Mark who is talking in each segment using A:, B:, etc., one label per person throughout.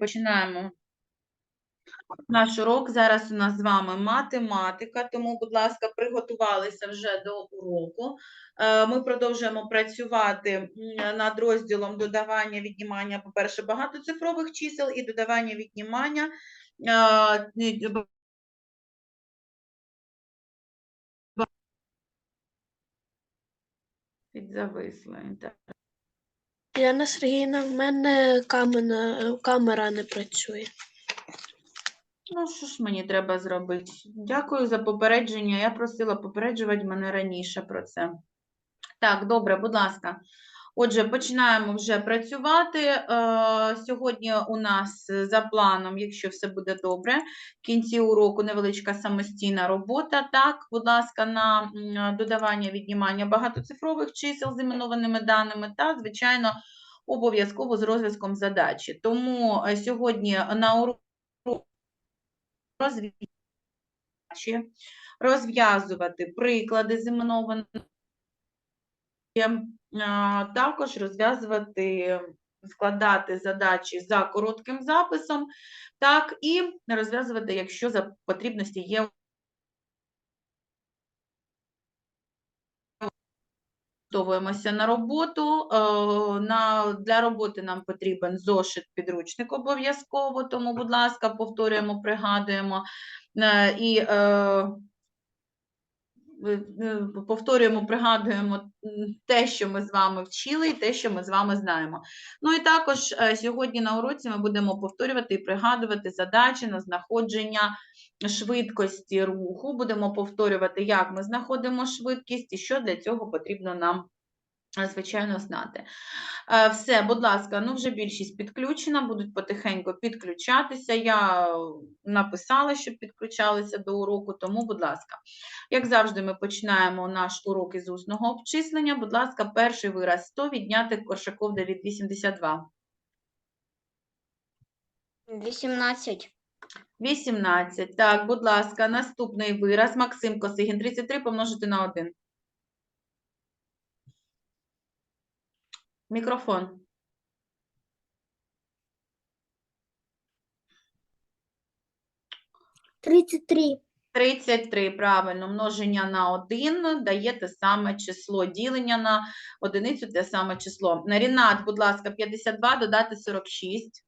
A: починаємо наш урок. Зараз у нас з вами математика, тому, будь ласка, приготувалися вже до уроку. Е, Ми продовжуємо працювати над розділом додавання, віднімання, по-перше, багатоцифрових чисел і додавання, віднімання. е,
B: Яна Сергійна, в мене камера, камера не працює.
A: Ну, що ж мені треба зробити? Дякую за попередження. Я просила попереджувати мене раніше про це. Так, добре, будь ласка. Отже, починаємо вже працювати. Е, Сьогодні у нас за планом, якщо все буде добре, в кінці уроку невеличка самостійна робота. Так, будь ласка, на додавання, віднімання багатоцифрових чисел з іменованими даними та, звичайно, обов'язково з розв'язком задачі. Тому е, сьогодні на уроку розв'язувати приклади з іменованими, також розв'язувати, складати задачі за коротким записом, так, і розв'язувати, якщо за потрібності є Готовуємося на роботу. Е, для роботи нам потрібен зошит, підручник обов'язково, тому, будь ласка, повторюємо, пригадуємо. Е, І е, повторюємо, пригадуємо те, що ми з вами вчили, і те, що ми з вами знаємо. Ну і також е, сьогодні на уроці ми будемо повторювати і пригадувати задачі на знаходження швидкості руху. Будемо повторювати, як ми знаходимо швидкість і що для цього потрібно нам. Звичайно, знати. Е, Все, будь ласка, ну вже більшість підключена, будуть потихеньку підключатися. Я написала, щоб підключалися до уроку, тому, будь ласка. Як завжди, ми починаємо наш урок із усного обчислення. Будь ласка, перший вираз 100 відняти Коршаков Давід 82.
C: 18.
A: 18. Так, будь ласка, наступний вираз. Максим Косигін 33 помножити на 1. Мікрофон.
C: Тридцять три.
A: 33, правильно, множення на 1 дає те саме число, ділення на одиницю те саме число. На Рінат, будь ласка, 52 додати 46,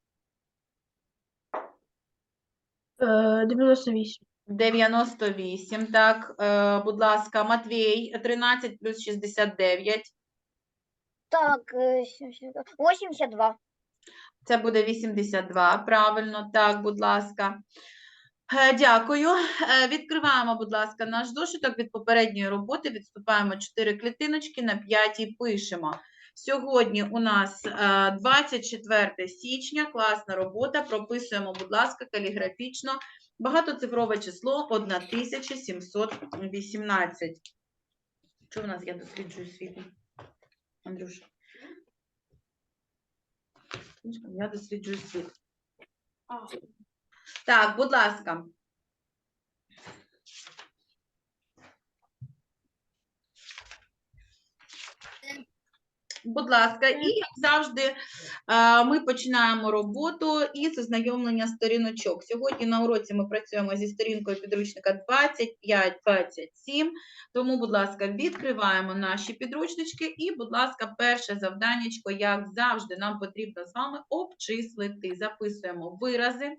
B: Е, 98.
A: 98, так, е, будь ласка, Матвій, 13 плюс 69,
C: Так, э, 82.
A: це буде 82, правильно, так, будь ласка. Е, Дякую. Е, Відкриваємо, будь ласка, наш зошиток від попередньої роботи. Відступаємо 4 клітиночки, на 5 пишемо. Сьогодні у нас е, 24 січня, класна робота. Прописуємо, будь ласка, каліграфічно багатоцифрове число 1718. Що в нас я досліджую світло? Андрюша. Я досліджую світ. Так, будь ласка. Будь ласка, і як завжди е, ми починаємо роботу із ознайомлення сторіночок. Сьогодні на уроці ми працюємо зі сторінкою підручника 25-27, тому, будь ласка, відкриваємо наші підручнички і, будь ласка, перше завданнячко, як завжди, нам потрібно з вами обчислити. Записуємо вирази,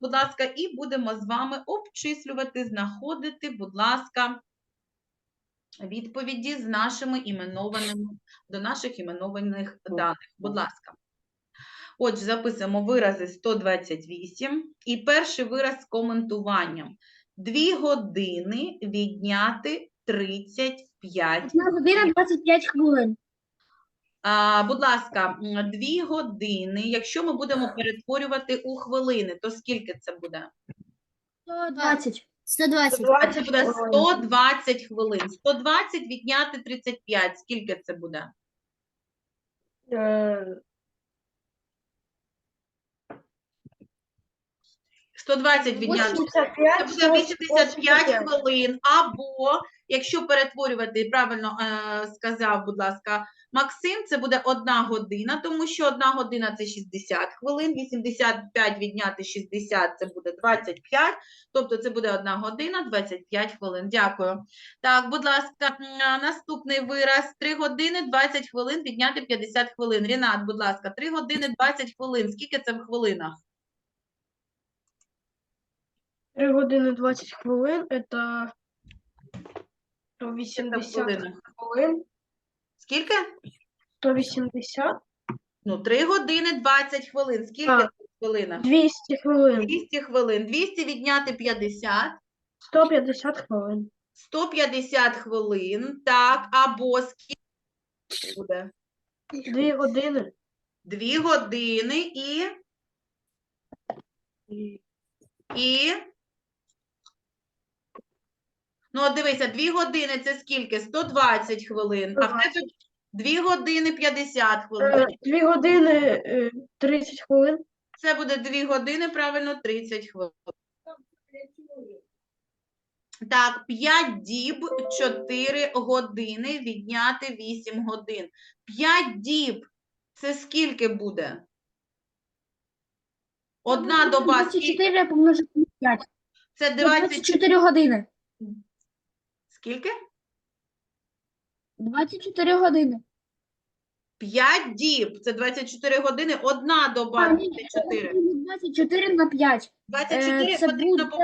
A: будь ласка, і будемо з вами обчислювати, знаходити, будь ласка, відповіді з нашими іменованими до наших іменованих даних. Будь ласка. Отже, записуємо вирази 128 і перший вираз з коментуванням. Дві години відняти 35.
C: Одна година 25 хвилин.
A: А, будь ласка, дві години. Якщо ми будемо перетворювати у хвилини, то скільки це буде?
C: 120. 120.
A: 120 буде 120 хвилин. 120 відняти 35. Скільки це буде?
B: Е,
A: 120 відняти
B: 85,
A: Це буде 85 хвилин, або, якщо перетворювати, правильно е, сказав, будь ласка, Максим, це буде 1 година, тому що 1 година – це 60 хвилин, 85 відняти 60 – це буде 25, тобто це буде 1 година 25 хвилин. Дякую. Так, будь ласка, наступний вираз. 3 години 20 хвилин відняти 50 хвилин. Рінат, будь ласка, 3 години 20 хвилин. Скільки це в хвилинах?
B: 3 години 20 хвилин, Це 180
A: хвилинах.
B: хвилин.
A: Скільки?
B: 180,
A: Ну, 3 години 20 хвилин. Скільки в хвилинах?
B: 200 хвилин,
A: 200 хвилин. 200 відняти 50,
B: 150 хвилин.
A: 150 хвилин. Так, або скільки буде?
B: 2 години
A: 2 години і
B: і...
A: Ну, от дивися, 2 години це скільки? 120 хвилин. А в тебе 2 години 50 хвилин.
B: 2 години е, 30 хвилин.
A: Це буде 2 години, правильно, 30 хвилин. Так, 5 діб, 4 години, відняти 8 годин. 5 діб – це скільки буде? Одна доба, скільки?
C: 24 помножити на 5.
A: Це 24.
C: 24 години.
A: Скільки?
C: 24 години.
A: 5 діб, це 24 години, одна доба,
C: А, ні,
A: 24.
C: 24 на 5.
A: 24
C: Е, Це
A: потрібно,
C: буде
A: бу-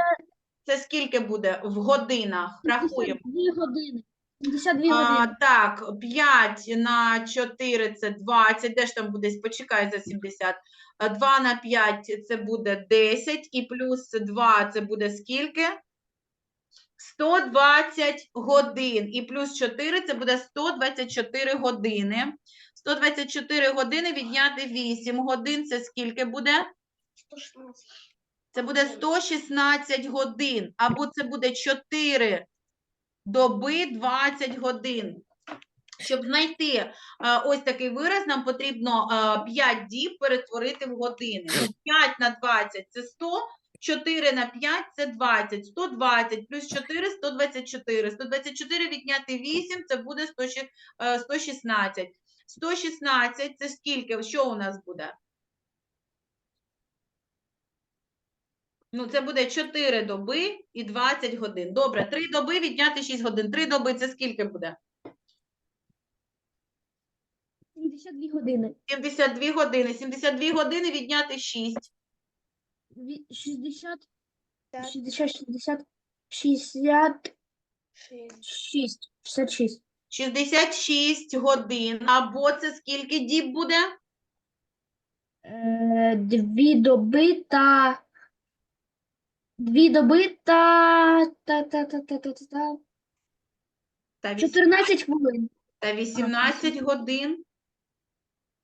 A: це скільки буде в годинах? Рахуємо.
C: 52 години. 52
A: А,
C: години.
A: так, 5 на 4 це 20. Де ж там буде? Почекай за 70. А 2 на 5 це буде 10. І плюс 2 це буде скільки? 120 годин. І плюс 4 це буде 124 години. 124 години відняти 8 годин. Це скільки буде? Це буде 116 годин. Або це буде 4 доби 20 годин. Щоб знайти е, ось такий вираз, нам потрібно е, 5 діб перетворити в години. Ну, 5 на 20 – це 100, 4 на 5 – це 20. 120 плюс 4 – 124. 124 відняти 8 – це буде 100 ще- е, 116. 116 – це скільки? Що у нас буде? Ну, це буде 4 доби і 20 годин. Добре, 3 доби відняти 6 годин. 3 доби – це скільки буде?
C: 72 години.
A: 72 години. 72 години відняти 6.
C: Ві- 60, 60, 60, 60, 6, 66.
A: 66 годин. Або це скільки діб буде?
C: Е, Дві доби та... Дві доби та... та, та, та, та, та, та, та.
A: Та, віс-
C: 14 хвилин.
A: та 18 годин.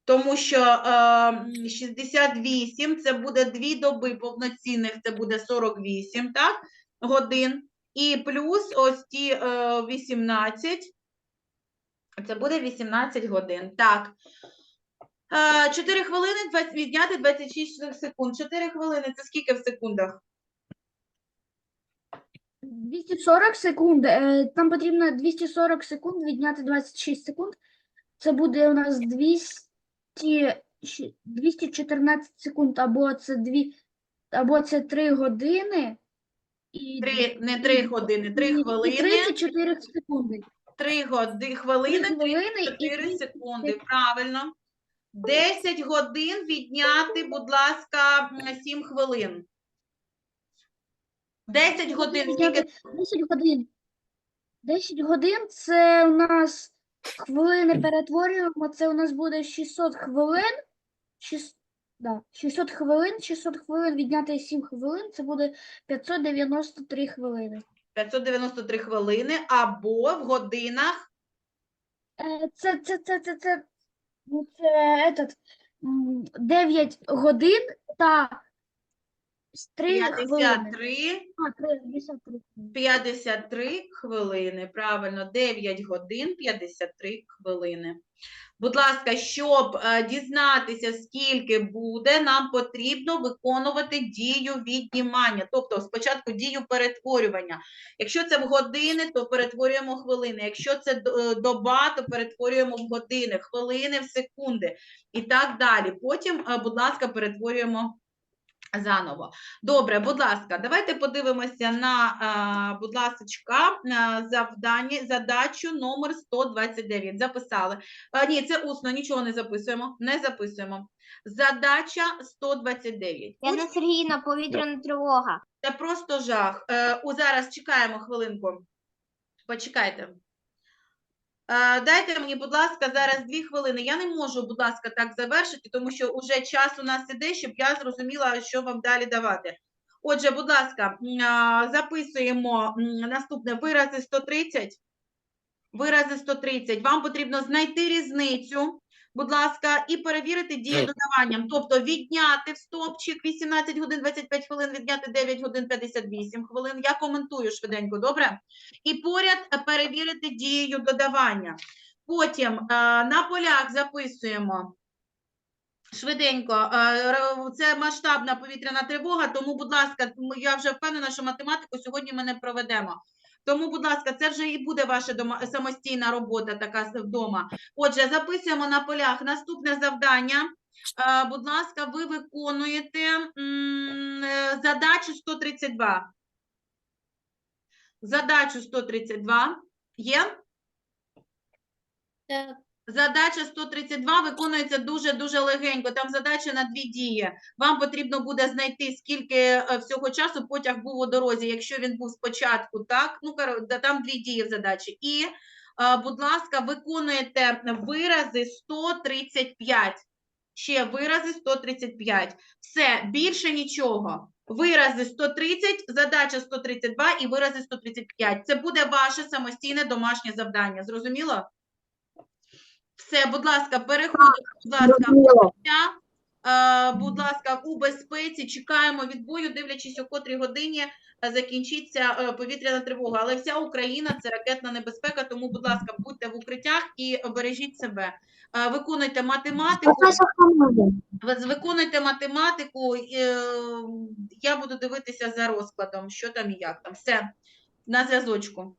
A: Тому що е, 68 це буде 2 доби повноцінних, це буде 48 так, годин. І плюс ось ті е, 18, це буде 18 годин. Так. Е, 4 хвилини 20, відняти 26 секунд. 4 хвилини це скільки в секундах?
C: 240 секунд. е, Там потрібно 240 секунд відняти 26 секунд. Це буде у нас 200, щ- 214 секунд, або це 2, або це 3 години. І,
A: Три, не 3 години, 3
C: і- і
A: хвилини,
C: 34 секунди.
A: 3 годи,
C: 3
A: хвилини,
C: хвилини і
A: 4 секунди, правильно. 10 годин відняти, будь ласка, 7 хвилин. 10 годин, скільки?
C: 10 годин. 10 годин це у нас хвилини перетворюємо, це у нас буде 600 хвилин. 6, да, 600 хвилин, 600 хвилин відняти 7 хвилин, це буде 593 хвилини.
A: 593 хвилини, або в годинах
C: Е, Це, це, це, це, це, ну, це этот, м, 9 годин та 3 хвилини.
A: 53,
C: А, 3, 53 хвилини.
A: 53 хвилини. Правильно, 9 годин 53 хвилини. Будь ласка, щоб е, дізнатися, скільки буде, нам потрібно виконувати дію віднімання, тобто спочатку дію перетворювання. Якщо це в години, то перетворюємо в хвилини. Якщо це е, доба, то перетворюємо в години, хвилини в секунди і так далі. Потім, е, будь ласка, перетворюємо заново. Добре, будь ласка, давайте подивимося на, будь ласка, завдання, задачу номер 129. Записали. Ні, це усно, нічого не записуємо. Не записуємо. Задача 129.
D: Яна Сергійна, повітряна тривога.
A: Це просто жах. Е, зараз чекаємо хвилинку. Почекайте. Е, дайте мені, будь ласка, зараз дві хвилини. Я не можу, будь ласка, так завершити, тому що вже час у нас іде, щоб я зрозуміла, що вам далі давати. Отже, будь ласка, записуємо наступне вирази 130. Вирази 130. Вам потрібно знайти різницю, будь ласка, і перевірити дію додаванням. Тобто відняти в стопчик 18 годин 25 хвилин, відняти 9 годин 58 хвилин. Я коментую швиденько, добре? І поряд е, перевірити дією додавання. Потім е, на полях записуємо. Швиденько, е, це масштабна повітряна тривога, тому, будь ласка, я вже впевнена, що математику сьогодні ми не проведемо. Тому, будь ласка, це вже і буде ваша дома, самостійна робота така вдома. Отже, записуємо на полях наступне завдання. Е, Будь ласка, ви виконуєте е, задачу 132. Задачу 132 є?
B: Так.
A: Задача 132 виконується дуже-дуже легенько. Там задача на дві дії. Вам потрібно буде знайти, скільки е, всього часу потяг був у дорозі, якщо він був спочатку, так? Ну, там дві дії в задачі. І, е, будь ласка, виконуєте вирази 135. Ще вирази 135. Все, більше нічого. Вирази 130, задача 132 і вирази 135. Це буде ваше самостійне домашнє завдання. Зрозуміло? Все, будь ласка, переходимо, будь ласка, в. Е, будь ласка, у безпеці, чекаємо відбою, дивлячись, о котрій годині е, закінчиться е, повітряна тривога. Але вся Україна це ракетна небезпека, тому, будь ласка, будьте в укриттях і бережіть себе. Е, Виконуйте математику. Виконуйте математику. е, Я буду дивитися за розкладом, що там і як там. Все, на зв'язочку.